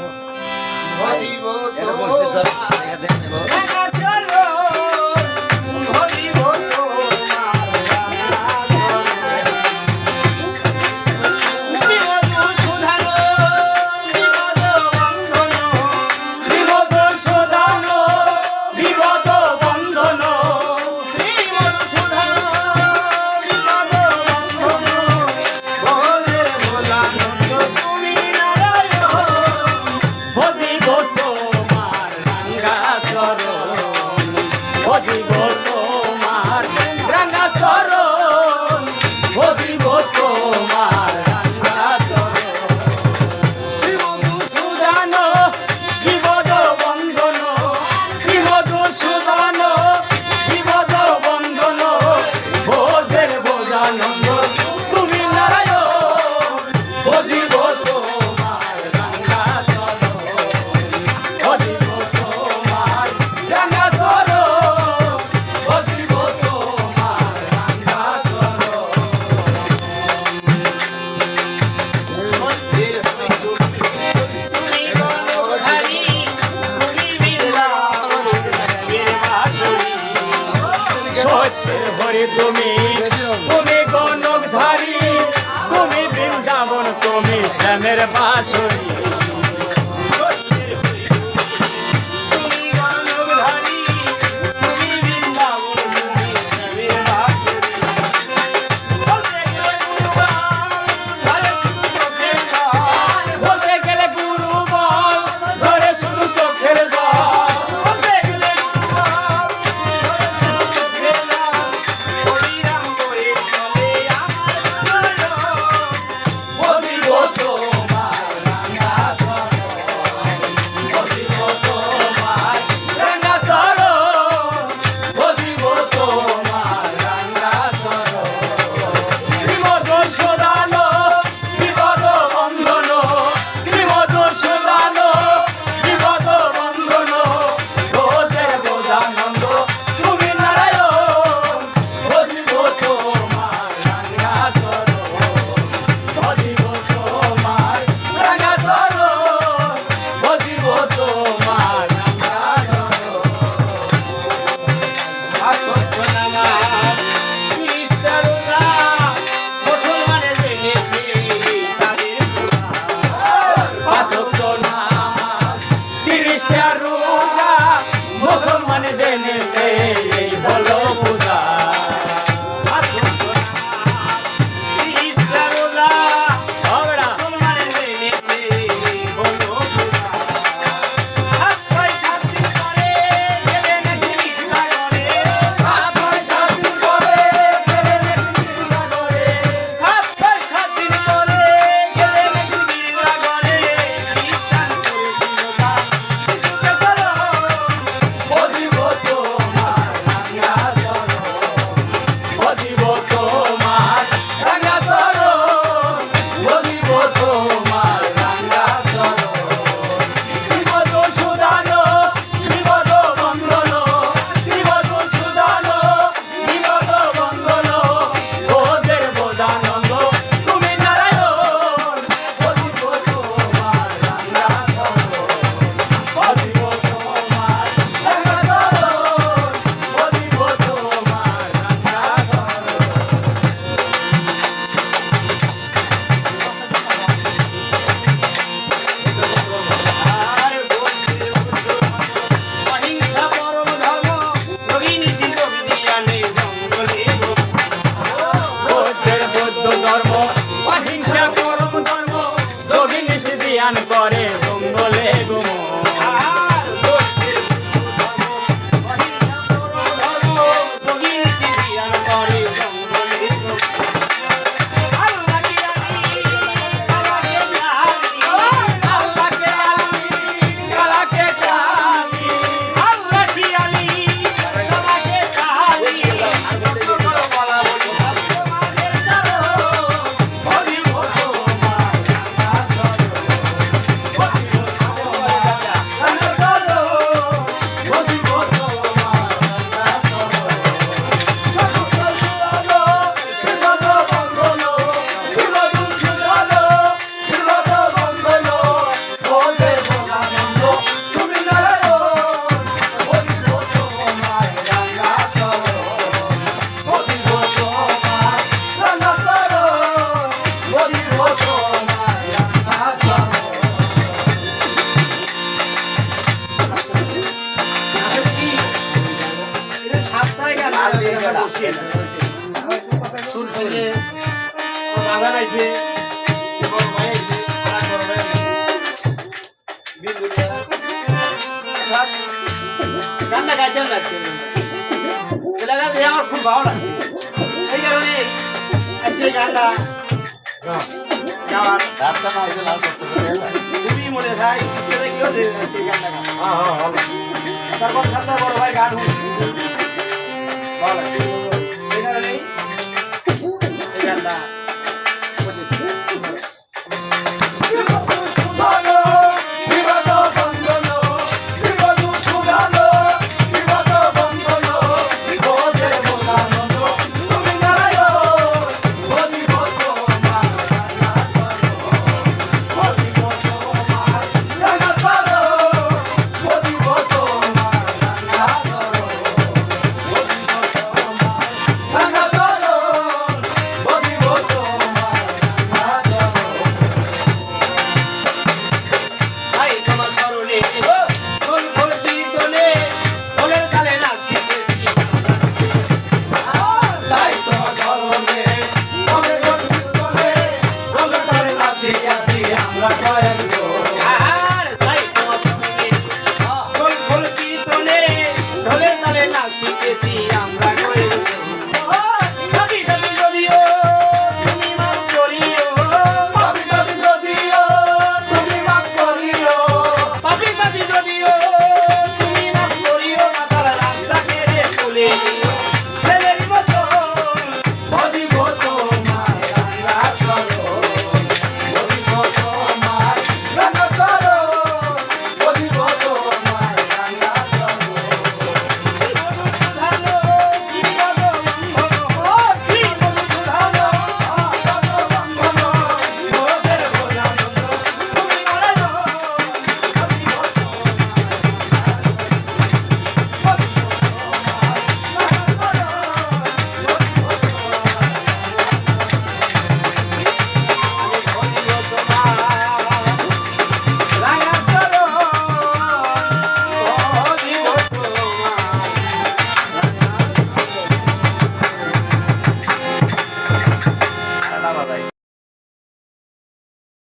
了。তুমি শ্যামের নিষিদ্ধিয়ান করে জঙ্গলে গুম ভালো লাগছে এই কারণে আজকে এই গানটা গাওয়ার রাস্তা না হইলে লাল করতে পারে খুবই মনে হয় ইচ্ছে থেকেও যে আজকে এই গানটা গাওয়া হ্যাঁ হ্যাঁ তারপর সাতটা বড় ভাই গান ভালো লাগছে। এই কারণেই এই গানটা Rafael.